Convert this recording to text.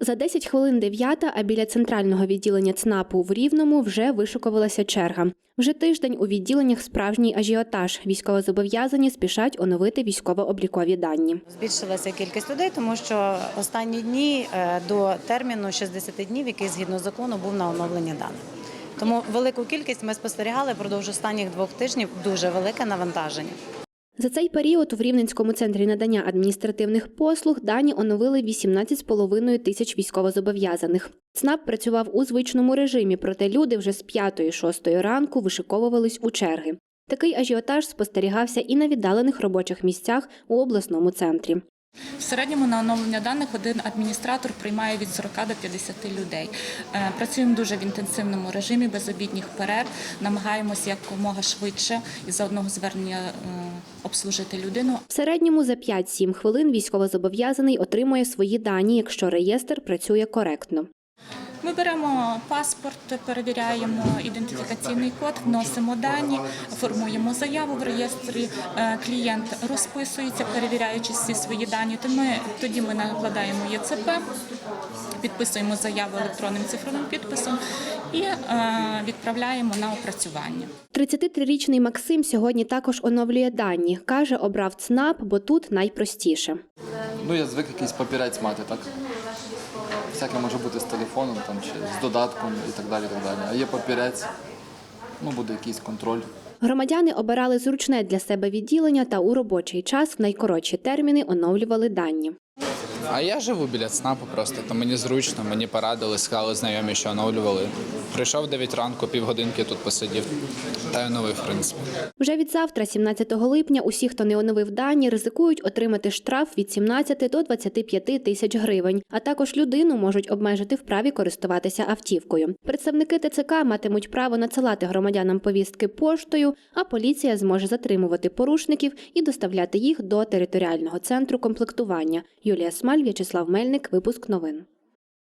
За 10 хвилин дев'ята, а біля центрального відділення ЦНАПу в Рівному вже вишукувалася черга. Вже тиждень у відділеннях справжній ажіотаж. Військовозобов'язані спішать оновити військово-облікові дані. Збільшилася кількість людей, тому що останні дні е, до терміну 60 днів, який згідно закону був на оновлення даних. Тому велику кількість ми спостерігали впродовж останніх двох тижнів дуже велике навантаження. За цей період в Рівненському центрі надання адміністративних послуг дані оновили 18,5 тисяч військовозобов'язаних. ЦНАП працював у звичному режимі, проте люди вже з 5-6 ранку вишиковувались у черги. Такий ажіотаж спостерігався і на віддалених робочих місцях у обласному центрі. В середньому на оновлення даних один адміністратор приймає від 40 до 50 людей. Е, Працюємо дуже в інтенсивному режимі, без обідніх перерв. Намагаємося якомога швидше і за одного звернення е, обслужити людину. В середньому за 5-7 хвилин військовозобов'язаний отримує свої дані, якщо реєстр працює коректно. Ми беремо паспорт, перевіряємо ідентифікаційний код, вносимо дані, формуємо заяву в реєстрі. Е, Клієнт розписується, перевіряючи всі свої дані. То ми тоді ми накладаємо ЄЦП, підписуємо заяву електронним цифровим підписом і е, відправляємо на опрацювання. 33-річний Максим сьогодні також оновлює дані. Каже, обрав ЦНАП, бо тут найпростіше. Ну, я звик якийсь папірець мати, так? Всяке може бути з телефоном там, чи з додатком і так далі. так далі. А є папірець, ну буде якийсь контроль. Громадяни обирали зручне для себе відділення та у робочий час в найкоротші терміни оновлювали дані. А я живу біля ЦНАПу просто, то мені зручно, мені порадили, сказали знайомі, що оновлювали. Прийшов 9 ранку, півгодинки тут посидів, та й оновив, в принципі. Вже від завтра, 17 липня, усі, хто не оновив дані, ризикують отримати штраф від 17 до 25 тисяч гривень, а також людину можуть обмежити в праві користуватися автівкою. Представники ТЦК матимуть право надсилати громадянам повістки поштою, а поліція зможе затримувати порушників і доставляти їх до територіального центру комплектування. Юлія Смаль, В'ячеслав Мельник, випуск новин.